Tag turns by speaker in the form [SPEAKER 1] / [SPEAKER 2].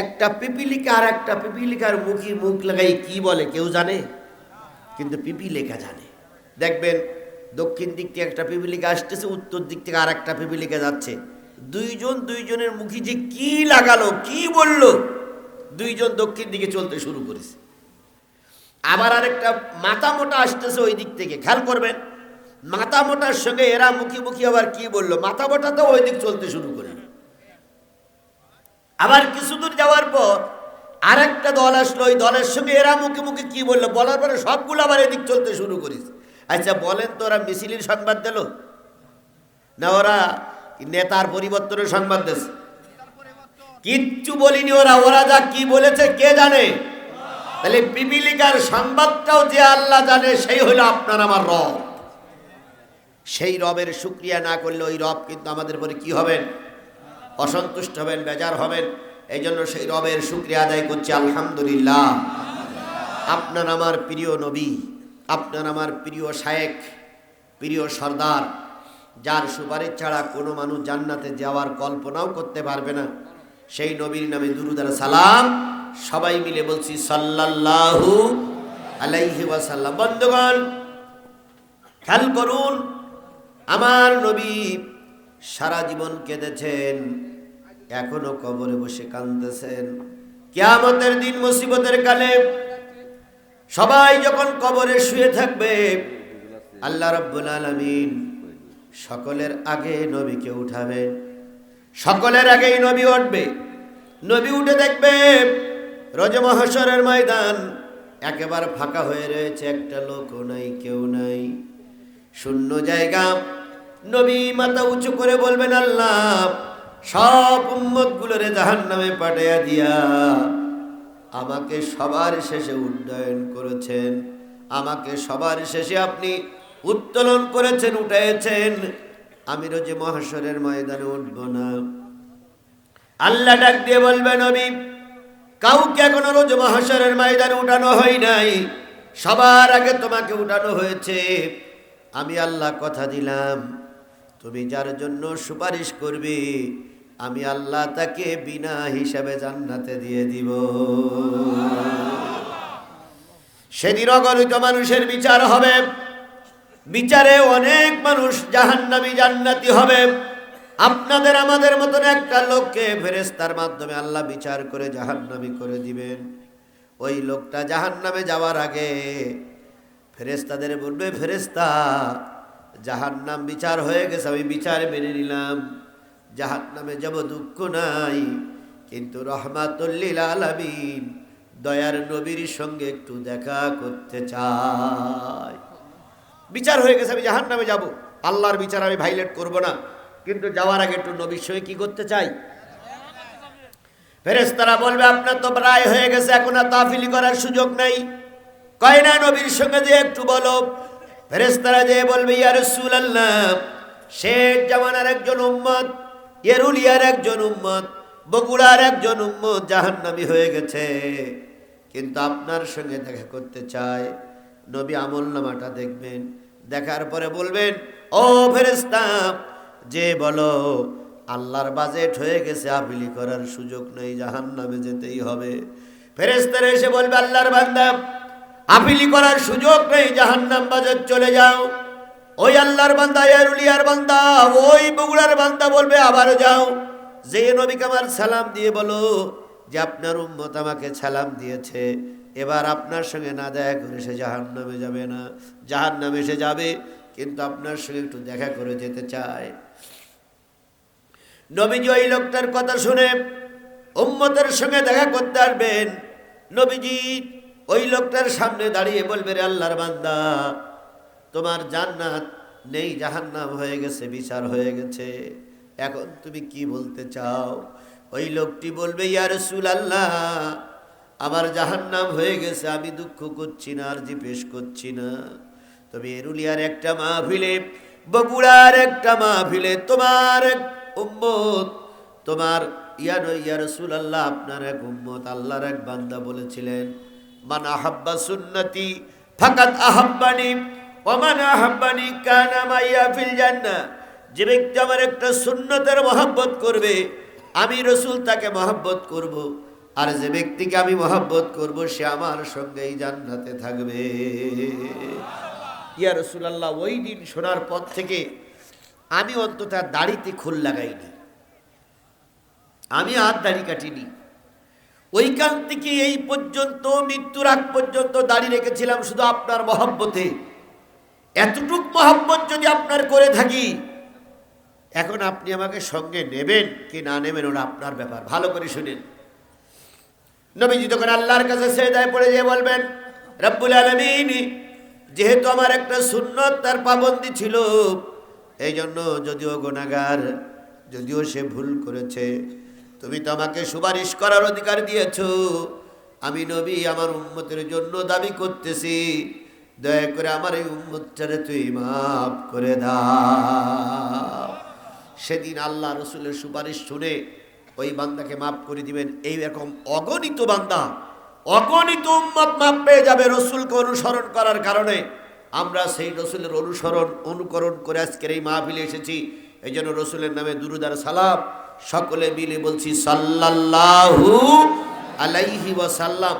[SPEAKER 1] একটা পিপিলিকা আর একটা পিপিলিকার মুখি মুখ লাগাই কি বলে, কেউ জানে? কিন্তু পিপিলিকা জানে। দেখবেন, দক্ষিণ দিক থেকে একটা পিপিলিকা আসতেছে, উত্তর দিক থেকে আর একটা পিপিলিকা যাচ্ছে। দুইজন দুইজনের মুখে যে কি লাগালো, কি বলল, দুইজন দক্ষিণ দিকে চলতে শুরু করেছে। আবার আরেকটা মাথা মোটা আসতেছে ওই দিক থেকে, খেয়াল করবেন, মাথা মোটার সঙ্গে এরা মুখি মুখি আবার কি বলল, মাথা মোটা তো ওই দিক চলতে শুরু করল আবার কিছু দূর যাওয়ার পর আর একটা দল আসলো, ওই দলের সঙ্গে এরা মুখে মুখে কি বলল? বলার পরে সবগুলো আবার এদিক চলতে শুরু করিস আচ্ছা বলেন তো ওরা মিছিলির সংবাদ দিল? না, ওরা নেতার পরিবর্তনের সংবাদ দিয়েছে। কিচ্ছু বলিনি ওরা। ওরা যা কি বলেছে, কে জানে? তাহলে পিপিলিকার সংবাদটাও যে আল্লাহ জানে, সেই হলো আপনার আমার রব। সেই রবের শুক্রিয়া না করলে ওই রব কিন্তু আমাদের পরে কি হবেন? অসন্তুষ্ট হবেন, বেজার হবেন এই জন্য সেই রবের শুক্রিয়া আদায় করছি, আলহামদুলিল্লাহ। আপনার আমার প্রিয় নবী, আপনার আমার প্রিয় শায়েক প্রিয় সর্দার, যার সুপারিশ ছাড়া কোনো মানুষ জান্নাতে যাওয়ার কল্পনাও করতে পারবে না, সেই নবীর নামে দুরুদার সালাম সবাই মিলে বলছি, সাল্লাল্লাহু আলাইহি ওয়াসাল্লাম। বন্ধুগণ, খেয়াল করুন, আমার নবী সারা জীবন কেঁদেছেন, এখনও কবরে বসে কাঁদতেছেন। কেয়ামতের দিন মুসিবতের কালে সবাই যখন কবরে শুয়ে থাকবে, আল্লাহ রব্বুল আলামিন সকলের আগে নবীকে উঠাবে। সকলের আগেই নবী উঠবে। নবী উঠে দেখবে রজমহাসরের ময়দান একেবারে ফাঁকা হয়ে রয়েছে, একটা লোকও নাই, কেউ নাই। শূন্য জায়গা। নবী মাথা উঁচু করে বলবেন, আল্লাহ, সব উম্মত গুলোরে জাহান নামে পাঠাইয়া দিয়া আমাকে সবার শেষে উড্ডয়ন করেছেন, আমাকে সবার শেষে আপনি উত্তোলন করেছেন, উঠাইছেন। আমি রোজে মহাসরের ময়দানে উঠব না। আল্লাহ ডাক দিয়ে বলবে, নবী, কাউকে এখনও রোজ মহাসরের ময়দানে উঠানো হয় নাই। সবার আগে তোমাকে উঠানো হয়েছে। আমি আল্লাহ কথা দিলাম। তুমি যার জন্য সুপারিশ করবে, আমি আল্লাহ তাকে বিনা হিসাবে জান্নাতে দিয়ে দিব। সেদিন অগণিত মানুষের বিচার হবে। বিচারে অনেক মানুষ জাহান্নামি জান্নাতি হবে। আপনাদের আমাদের মতন একটা লোককে ফেরেস্তার মাধ্যমে আল্লাহ বিচার করে জাহান্নামি করে দিবেন। ওই লোকটা জাহান্নামে যাওয়ার আগে ফেরেস্তাদের বলবে ফেরেস্তা জাহান্নাম বিচার হয়ে গেছে, আমি বিচার মেনে নিলাম। জাহান্নামে যাব দুঃখ নাই, কিন্তু রহমাতুল্লিল আলামিন দয়ার নবীর সঙ্গে একটু দেখা করতে চাই। বিচার হয়ে গেছে, আমি জাহান নামে যাব। আল্লাহর বিচার আমি ভাইলেট করব না, কিন্তু যাওয়ার আগে একটু নবীর সঙ্গে কি করতে চাই? ফেরেস্তারা বলবে, আপনার তো প্রায় হয়ে গেছে, এখন আর তাফিলি করার সুযোগ নেই। কয় না নবীর সঙ্গে যে একটু বলো। ফেরেস্তারা যে বলবে, ইয়া রাসূলুল্লাহ শেখ জামানার একজন উম্মত, এরুলিয়ার একজন উম্মত, বগুড়ার একজন উম্মত জাহান্নামী হয়ে গেছে। কিন্তু আপনার সঙ্গে দেখা করতে চায়, নবী আমল নামাটা দেখবেন, দেখার পরে বলবেন, ও ফেরেস্তা যে বলো, আল্লাহর বাজেট হয়ে গেছে, আপিলি করার সুযোগ নেই জাহান নামে যেতেই হবে। ফেরেস্তারা এসে বলবে, আল্লাহর বান্দা আপিলি করার সুযোগ নেই, জাহান্নাম বাজার চলে যাও। ওই আল্লাহর বান্দা, এরুলিয়ার বান্দা, ওই বগুড়ার বান্দা বলবে, আবার যাও। যে নবীকে আমার সালাম দিয়ে বলো যে আপনার উম্মত আমাকে সালাম দিয়েছে, এবার আপনার সঙ্গে না দেখা করে সে জাহান নামে যাবে না। জাহান নামে সে যাবে, কিন্তু আপনার সঙ্গে একটু দেখা করে যেতে চায়। নবীজি ওই লোকটার কথা শুনে উম্মতের সঙ্গে দেখা করতে আসবেন। নবীজি ওই লোকটার সামনে দাঁড়িয়ে বলবে রে আল্লাহর বান্দা, তোমার জান্নাত নেই, জাহান্নাম হয়ে গেছে, বিচার হয়ে গেছে। এখন তুমি কি বলতে চাও? ওই লোকটি বলবে, ইয়া রসুল আল্লাহ আমার জাহান্নাম হয়ে গেছে, আমি দুঃখ করছি না, আর পেশ করছি না। তবে এরুলিয়ার একটা মাহফিলে, বগুড়ার একটা মাহফিলে, তোমার এক উম্মত, তোমার ইয়ানো ইয়া রসুল আল্লাহ আপনার এক উম্মত, আল্লাহর এক বান্দা বলেছিলেন মান আহাব্বা সুন্নতি ফাকাত আহাব্বানি ওমান আহাব্বানি কানা মাইয়া ফিল জান্নাহ। যে ব্যক্তি আমার একটা সুন্নতের মহাব্বত করবে, আমি রসুল তাকে মহাব্বত করব, আর যে ব্যক্তিকে আমি মহব্বত করব, সে আমার সঙ্গেই জান্নাতে থাকবে। ইয়া রসুলাল্লাহ, ওই দিন শোনার পর থেকে আমি অন্তত দাড়িতে খোল লাগাইনি। আমি আর দাড়ি কাটিনি। ওইখান থেকে এই পর্যন্ত, মৃত্যুর আগ পর্যন্ত দাঁড়িয়ে রেখেছিলাম শুধু আপনার মহব্বতে। এতটুক মহব্বত যদি আপনার করে থাকি, এখন আপনি আমাকে সঙ্গে নেবেন কি না নেবেন ওরা আপনার ব্যাপার। ভালো করে শুনেন। নবীজি তখন আল্লাহর কাছে সেদায় পড়ে যেয়ে বলবেন, রব্বুল আলমিন, যেহেতু আমার একটা সুন্নত, তার পাবন্দি ছিল এই জন্য যদিও গোনাগার যদিও সে ভুল করেছে তুমি তো আমাকে সুপারিশ করার অধিকার দিয়েছ। আমি নবী, আমার উম্মতের জন্য দাবি করতেছি। দয়া করে আমার এই উম্মতটারে তুই মাফ করে দাও। সেদিন আল্লাহ রসুলের সুপারিশ শুনে ওই বান্দাকে মাফ করে দিবেন। এই রকম অগণিত বান্দা, অগণিত উম্মত মাপ পেয়ে যাবে রসুলকে অনুসরণ করার কারণে। আমরা সেই রসুলের অনুসরণ, অনুকরণ করে আজকের এই মাহফিলে এসেছি। এই জন্য রসুলের নামে দুরুদার সালাম। সকলে মিলে বলছি সাল্লাল্লাহু আলাইহি ওয়াসাল্লাম।